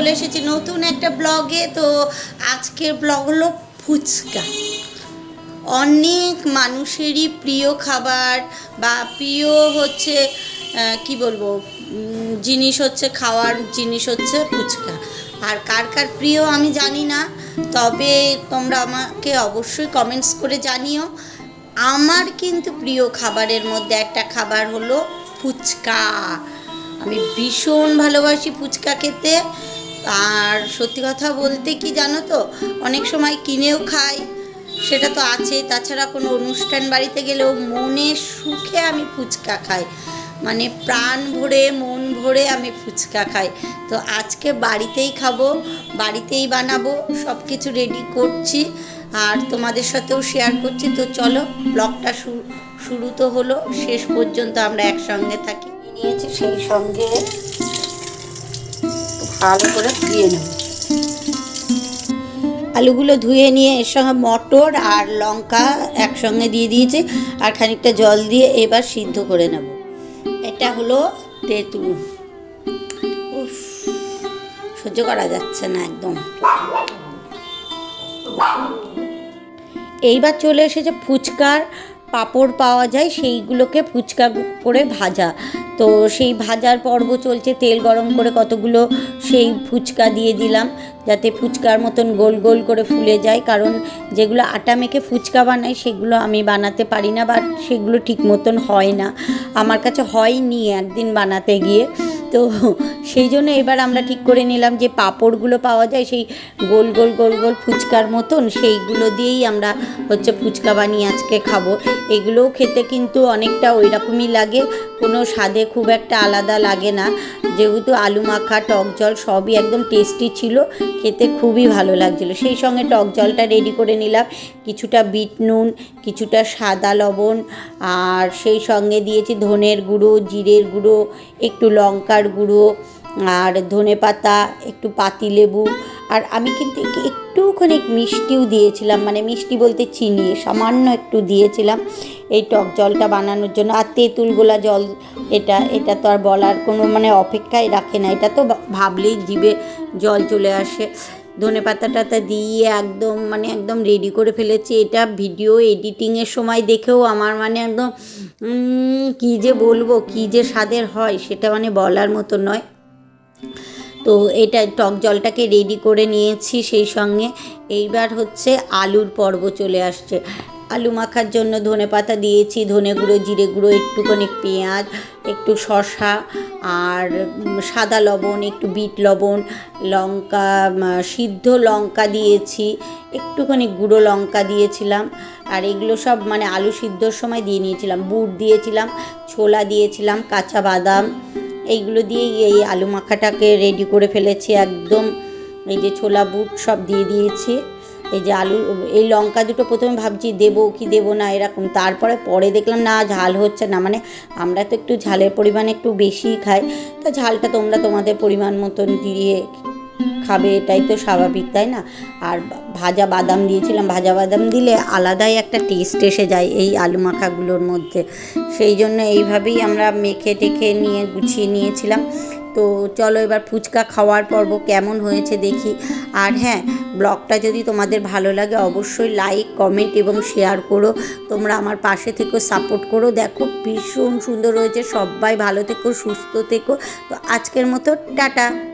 চলে এসেছি নতুন একটা ব্লগে। তো আজকের ব্লগ হলো ফুচকা। অনেক মানুষেরই প্রিয় খাবার বা প্রিয় হচ্ছে কি বলব জিনিস হচ্ছে খাওয়ার জিনিস হচ্ছে ফুচকা। আর কার কার প্রিয় আমি জানি না, তবে তোমরা আমাকে অবশ্যই কমেন্টস করে জানিও। আমার কিন্তু প্রিয় খাবারের মধ্যে একটা খাবার হলো ফুচকা। আমি ভীষণ ভালোবাসি ফুচকা খেতে। আর সত্যি কথা বলতে কি জানো তো, অনেক সময় কিনেও খাই, সেটা তো আছে। তাছাড়া কোনো অনুষ্ঠান বাড়িতে গেলেও মনের সুখে আমি ফুচকা খাই। মানে প্রাণ ভরে, মন ভরে আমি ফুচকা খাই। তো আজকে বাড়িতেই খাব, বাড়িতেই বানাবো সব কিছু রেডি করছি। আর তোমাদের সাথেও শেয়ার করছি। তো চলো ব্লগটা শুরু তো হলো। শেষ পর্যন্ত আমরা একসঙ্গে থাকি। নিয়েছি সেই সঙ্গে ভালো করে ধুয়ে নেব। আলুগুলো ধুয়ে নিয়ে এর সঙ্গে মটর আর লঙ্কা একসঙ্গে দিয়ে দিয়েছি আর খানিকটা জল দিয়ে এবার সিদ্ধ করে নেব। এটা হলো তেঁতুল। সহ্য করা যাচ্ছে না একদম। এইবার চলে এসেছে ফুচকার পাঁপড় পাওয়া যায়, সেইগুলোকে ফুচকা করে ভাজা। তো সেই ভাজার পর্ব চলছে, তেল গরম করে কতগুলো সেই ফুচকা দিয়ে দিলাম, যাতে ফুচকার মতন গোল গোল করে ফুলে যায়। কারণ যেগুলো আটা মেখে ফুচকা বানাই, সেগুলো আমি বানাতে পারি না বা সেগুলো ঠিক মতন হয় না। আমার কাছে হয়নি একদিন বানাতে গিয়ে। তো সেই জন্য এবার আমরা ঠিক করে নিলাম যে পাঁপড়গুলো পাওয়া যায় সেই গোল গোল গোল গোল ফুচকার মতন, সেইগুলো দিয়েই আমরা হচ্ছে ফুচকা বানিয়ে আজকে খাব। এগুলোও খেতে কিন্তু অনেকটা ওই রকমই লাগে, কোনো স্বাদে খুব একটা আলাদা লাগে না। যেহেতু আলু মাখা, টক জল সবই একদম টেস্টি ছিল, খেতে খুবই ভালো লাগছিল। সেই সঙ্গে টক জলটা রেডি করে নিলাম, কিছুটা বিট নুন, কিছুটা সাদা লবণ, আর সেই সঙ্গে দিয়েছি ধনের গুঁড়ো, জিরের গুঁড়ো, একটু লঙ্কার গুঁড়ো, আর ধনে পাতা, একটু পাতিলেবু আর আমি কিন্তু একটু- একটুখানি মিষ্টিও দিয়েছিলাম মানে মিষ্টি বলতে চিনি, সামান্য একটু দিয়েছিলাম এই টক জলটা বানানোর জন্য, আর তেঁতুল গোলা জল, এটা এটা তো আর বলার কোনো মানে অপেক্ষাই রাখে না, এটা তো ভাবলেই জিভে জল চলে আসে। ধনে পাতা দিয়ে একদম মানে একদম রেডি করে ফেলেছি, এটা ভিডিও এডিটিংয়ের সময় দেখেও আমার মানে একদম কী যে বলব, কি যে স্বাদের হয়, সেটা মানে বলার মতো নয়। তো এটা টক জলটাকে রেডি করে নিয়েছি সেই সঙ্গে। এইবার হচ্ছে আলুর পর্ব চলে আসছে। আলু মাখার জন্য ধনে পাতা দিয়েছি, ধনে গুঁড়ো, জিরে গুঁড়ো, একটুখানি পেঁয়াজ, একটু শশা আর সাদা লবণ, একটু বিট লবণ, লঙ্কা সিদ্ধ লঙ্কা দিয়েছি, একটুখানি গুঁড়ো লঙ্কা দিয়েছিলাম আর এগুলো সব মানে আলু সিদ্ধর সময় দিয়ে নিয়েছিলাম, বুট দিয়েছিলাম, ছোলা দিয়েছিলাম, কাঁচা বাদাম, এইগুলো দিয়েই এই আলু মাখাটাকে রেডি করে ফেলেছি, একদম এই যে ছোলা, বুট সব দিয়ে দিয়েছি। এই যে আলু, এই লঙ্কা দুটো প্রথমে ভাবছি দেবো কি দেবো না এরকম। তারপরে পরে দেখলাম, না, ঝাল হচ্ছে না। মানে আমরা তো একটু ঝালের পরিমাণ একটু বেশিই খাই। তা ঝালটা তোমরা তোমাদের পরিমাণ মতন দিয়ে খাবে, এটাই তো স্বাভাবিক, তাই না? আর ভাজা বাদাম দিয়েছিলাম। ভাজা বাদাম দিলে আলাদাই একটা টেস্ট এসে যায় এই আলু মাখাগুলোর মধ্যে। সেই জন্য এইভাবেই আমরা মেখে টেখে নিয়ে গুছিয়ে নিয়েছিলাম। তো চলো এবার ফুচকা খাওয়ার পর্ব কেমন হয়েছে দেখি। আর হ্যাঁ ব্লগটা যদি তোমাদের ভালো লাগে অবশ্যই লাইক কমেন্ট এবং শেয়ার করো। তোমরা আমার পাশে থেকো সাপোর্ট করো। দেখো ভীষণ সুন্দর হয়েছে। সবাই ভালো থেকো সুস্থ থেকো। তো আজকের মতো টাটা।